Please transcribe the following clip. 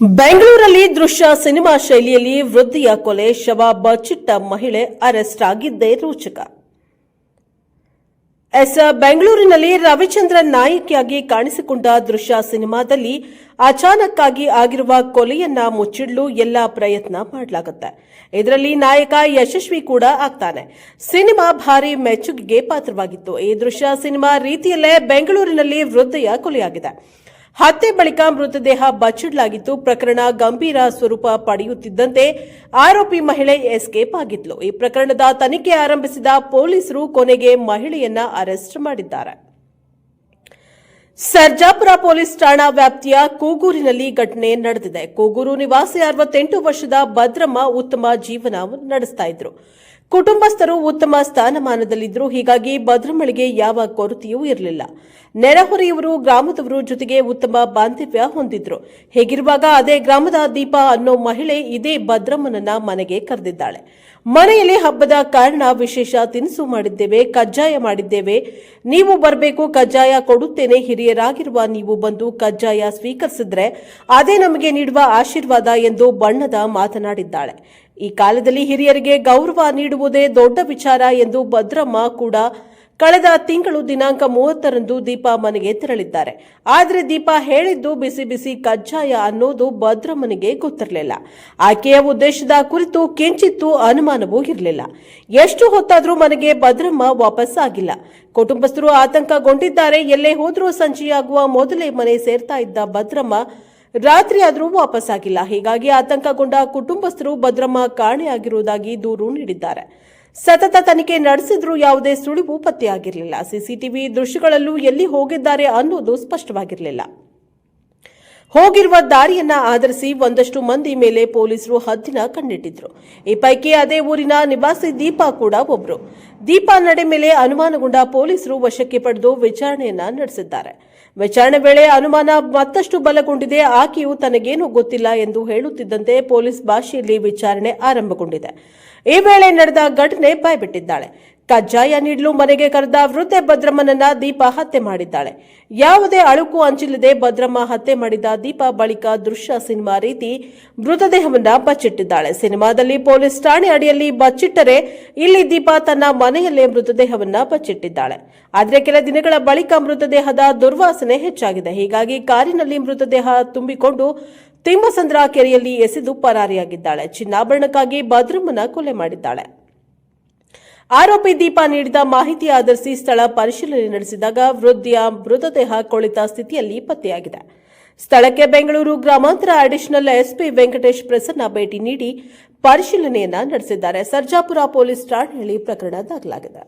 ಬೆಂಗಳೂರಲ್ಲಿ ದೃಶ್ಯ ಸಿನಿಮಾ ಶೈಲಿಯಲ್ಲಿ ವೃದ್ಧಿಯ ಕೊಲೆ ಶವ ಬಚ್ಚಿಟ್ಟ ಮಹಿಳೆ ಅರೆಸ್ಟ್ ಆಗಿದ್ದೇ ರೋಚಕ. ಎಸ್, ಬೆಂಗಳೂರಿನಲ್ಲಿ ರವಿಚಂದ್ರ ನಾಯಕಿಯಾಗಿ ಕಾಣಿಸಿಕೊಂಡ ದೃಶ್ಯ ಸಿನಿಮಾದಲ್ಲಿ ಅಚಾನಕ್ಕಾಗಿ ಆಗಿರುವ ಕೊಲೆಯನ್ನ ಮುಚ್ಚಿಡಲು ಎಲ್ಲ ಪ್ರಯತ್ನ ಮಾಡಲಾಗುತ್ತೆ. ಇದರಲ್ಲಿ ನಾಯಕ ಯಶಸ್ವಿ ಕೂಡ ಆಗ್ತಾನೆ. ಸಿನಿಮಾ ಭಾರಿ ಮೆಚ್ಚುಗೆಗೆ ಪಾತ್ರವಾಗಿತ್ತು. ಈ ದೃಶ್ಯ ಸಿನಿಮಾ ರೀತಿಯಲ್ಲೇ ಬೆಂಗಳೂರಿನಲ್ಲಿ ವೃದ್ಧೆಯ ಕೊಲೆಯಾಗಿದೆ. ಹತ್ಯೆ ಬಳಿಕ ಮೃತದೇಹ ಬಚ್ಚಿಡಲಾಗಿತ್ತು. ಪ್ರಕರಣ ಗಂಭೀರ ಸ್ವರೂಪ ಪಡೆಯುತ್ತಿದ್ದಂತೆ ಆರೋಪಿ ಮಹಿಳೆ ಎಸ್ಕೇಪ್ ಆಗಿದ್ಲು. ಈ ಪ್ರಕರಣದ ತನಿಖೆ ಆರಂಭಿಸಿದ ಪೊಲೀಸರು ಕೊನೆಗೆ ಮಹಿಳೆಯನ್ನ ಅರೆಸ್ಟ್ ಮಾಡಿದ್ದಾರೆ. ಸರ್ಜಾಪುರ ಪೊಲೀಸ್ ಠಾಣಾ ವ್ಯಾಪ್ತಿಯ ಕೂಗೂರಿನಲ್ಲಿ ಘಟನೆ ನಡೆದಿದೆ. ಕೂಗೂರು ನಿವಾಸಿ ಅರವತ್ತೆಂಟು ವರ್ಷದ ಭದ್ರಮ್ಮ ಉತ್ತಮ ಜೀವನ ನಡೆಸ್ತಾ ಇದ್ರು. ಕುಟುಂಬಸ್ಥರು ಉತ್ತಮ ಸ್ಥಾನಮಾನದಲ್ಲಿದ್ದರು ಹೀಗಾಗಿ ಭದ್ರಮಳಿಗೆ ಯಾವ ಕೊರತೆಯೂ ಇರಲಿಲ್ಲ. ನೆರೆಹೊರೆಯವರು ಗ್ರಾಮದವರು ಜೊತೆಗೆ ಉತ್ತಮ ಬಾಂಧವ್ಯ ಹೊಂದಿದ್ರು. ಹೇಗಿರುವಾಗ ಅದೇ ಗ್ರಾಮದ ದೀಪ ಅನ್ನೋ ಮಹಿಳೆ ಇದೇ ಭದ್ರಮ್ಮನನ್ನ ಮನೆಗೆ ಕರೆದಿದ್ದಾಳೆ. ಮನೆಯಲ್ಲಿ ಹಬ್ಬದ ಕಾರಣ ವಿಶೇಷ ತಿನಿಸು ಮಾಡಿದ್ದೇವೆ, ಕಜ್ಜಾಯ ಮಾಡಿದ್ದೇವೆ. ನೀವು ಬರಬೇಕು, ಕಜ್ಜಾಯ ಕೊಡುತ್ತೇನೆ, ಹಿರಿಯರಾಗಿರುವ ನೀವು ಬಂದು ಕಜ್ಜಾಯ ಸ್ವೀಕರಿಸಿದ್ರೆ ಅದೇ ನಮಗೆ ನೀಡುವ ಆಶೀರ್ವಾದ ಎಂದು ಬಣ್ಣದ ಮಾತನಾಡಿದ್ದಾಳೆ. ಈ ಕಾಲದಲ್ಲಿ ಹಿರಿಯರಿಗೆ ಗೌರವ ನೀಡುವುದೇ ದೊಡ್ಡ ವಿಚಾರ ಎಂದು ಭದ್ರಮ್ಮ ಕೂಡ ಕಳೆದ ತಿಂಗಳು ದಿನಾಂಕ ಮೂವತ್ತರಂದು ದೀಪಾ ಮನೆಗೆ ತೆರಳಿದ್ದಾರೆ. ಆದರೆ ದೀಪಾ ಹೇಳಿದ್ದು ಬಿಸಿ ಬಿಸಿ ಕಜ್ಜಾಯ ಅನ್ನೋದು ಭದ್ರಮ್ಮನಿಗೆ ಗೊತ್ತಿರಲಿಲ್ಲ. ಆಕೆಯ ಉದ್ದೇಶದ ಕುರಿತು ಕಿಂಚಿತ್ತು ಅನುಮಾನವೂ ಇರಲಿಲ್ಲ. ಎಷ್ಟು ಹೊತ್ತಾದರೂ ಮನೆಗೆ ಭದ್ರಮ್ಮ ವಾಪಸ್ ಆಗಿಲ್ಲ. ಕುಟುಂಬಸ್ಥರು ಆತಂಕಗೊಂಡಿದ್ದಾರೆ. ಎಲ್ಲೇ ಹೋದರೂ ಸಂಜೆಯಾಗುವ ಮೊದಲೇ ಮನೆ ಸೇರ್ತಾ ಇದ್ದ ಭದ್ರಮ್ಮ ರಾತ್ರಿ ಆದರೂ ವಾಪಸ್ ಆಗಿಲ್ಲ. ಹೀಗಾಗಿ ಆತಂಕಗೊಂಡ ಕುಟುಂಬಸ್ಥರು ಭದ್ರಮ್ಮ ಕಾಣೆಯಾಗಿರುವುದಾಗಿ ದೂರು ನೀಡಿದ್ದಾರೆ. ಸತತ ತನಿಖೆ ನಡೆಸಿದ್ರೂ ಯಾವುದೇ ಸುಳಿವು ಪತ್ತೆಯಾಗಿರಲಿಲ್ಲ. ಸಿಸಿಟಿವಿ ದೃಶ್ಯಗಳಲ್ಲೂ ಎಲ್ಲಿ ಹೋಗಿದ್ದಾರೆ ಅನ್ನೋದು ಸ್ಪಷ್ಟವಾಗಿರಲಿಲ್ಲ. ಹೋಗಿರುವ ದಾರಿಯನ್ನ ಆಧರಿಸಿ ಒಂದಷ್ಟು ಮಂದಿ ಮೇಲೆ ಪೊಲೀಸರು ಹದ್ದಿನ ಕಣ್ಣಿಟ್ಟಿದ್ರು. ಈ ಪೈಕಿ ಅದೇ ಊರಿನ ನಿವಾಸಿ ದೀಪಾ ಕೂಡ ಒಬ್ರು. ದೀಪಾ ನಡೆ ಮೇಲೆ ಅನುಮಾನಗೊಂಡ ಪೊಲೀಸರು ವಶಕ್ಕೆ ಪಡೆದು ವಿಚಾರಣೆಯನ್ನ ನಡೆಸಿದ್ದಾರೆ. ವಿಚಾರಣೆ ವೇಳೆ ಅನುಮಾನ ಮತ್ತಷ್ಟು ಬಲಗೊಂಡಿದೆ. ಆಕೆಯು ತನಗೇನು ಗೊತ್ತಿಲ್ಲ ಎಂದು ಹೇಳುತ್ತಿದ್ದಂತೆ ಪೊಲೀಸ್ ಭಾಷೆಯಲ್ಲಿ ವಿಚಾರಣೆ ಆರಂಭಗೊಂಡಿದೆ. ಈ ವೇಳೆ ನಡೆದ ಘಟನೆ ಬಾಯ್ಬಿಟ್ಟಿದ್ದಾಳೆ. ಕಜ್ಜಾಯ ನೀಡಲು ಮನೆಗೆ ಕರೆದ ವೃದ್ಧೆ ಭದ್ರಮ್ಮನನ್ನ ದೀಪ ಹತ್ಯೆ ಮಾಡಿದ್ದಾಳೆ. ಯಾವುದೇ ಅಳುಕು ಅಂಚಿಲ್ಲದೆ ಭದ್ರಮ್ಮ ಹತ್ಯೆ ಮಾಡಿದ ದೀಪ ಬಳಿಕ ದೃಶ್ಯ ಸಿನಿಮಾ ರೀತಿ ಮೃತದೇಹವನ್ನ ಬಚ್ಚಿಟ್ಟಿದ್ದಾಳೆ. ಸಿನಿಮಾದಲ್ಲಿ ಪೊಲೀಸ್ ಠಾಣೆ ಅಡಿಯಲ್ಲಿ ಬಚ್ಚಿಟ್ಟರೆ ಇಲ್ಲಿ ದೀಪ ತನ್ನ ಮನೆಯಲ್ಲೇ ಮೃತದೇಹವನ್ನ ಬಚ್ಚಿಟ್ಟಿದ್ದಾಳೆ. ಆದರೆ ಕೆಲ ದಿನಗಳ ಬಳಿಕ ಮೃತದೇಹದ ದುರ್ವಾಸನೆ ಹೆಚ್ಚಾಗಿದೆ. ಹೀಗಾಗಿ ಕಾರಿನಲ್ಲಿ ಮೃತದೇಹ ತುಂಬಿಕೊಂಡು ತಿಮ್ಮಸಂದ್ರ ಕೆರೆಯಲ್ಲಿ ಎಸೆದು ಪರಾರಿಯಾಗಿದ್ದಾಳೆ. ಚಿನ್ನಾಭರಣಕ್ಕಾಗಿ ಭದ್ರಮ್ಮನ ಕೊಲೆ ಮಾಡಿದ್ದಾಳೆ. ಆರೋಪಿ ದೀಪ ನೀಡಿದ ಮಾಹಿತಿ ಆಧರಿಸಿ ಸ್ಥಳ ಪರಿಶೀಲನೆ ನಡೆಸಿದಾಗ ವೃದ್ಧಿಯ ಮೃತದೇಹ ಕೊಳಿತ ಸ್ಥಿತಿಯಲ್ಲಿ ಪತ್ತೆಯಾಗಿದೆ. ಸ್ಥಳಕ್ಕೆ ಬೆಂಗಳೂರು ಗ್ರಾಮಾಂತರ ಅಡಿಷನಲ್ ಎಸ್ಪಿ ವೆಂಕಟೇಶ್ ಪ್ರಸನ್ನ ಭೇಟಿ ನೀಡಿ ಪರಿಶೀಲನೆಯನ್ನ ನಡೆಸಿದ್ದಾರೆ. ಸರ್ಜಾಪುರ ಪೊಲೀಸ್ ಠಾಣೆಯಲ್ಲಿ ಪ್ರಕರಣ ದಾಖಲಾಗಿದೆ.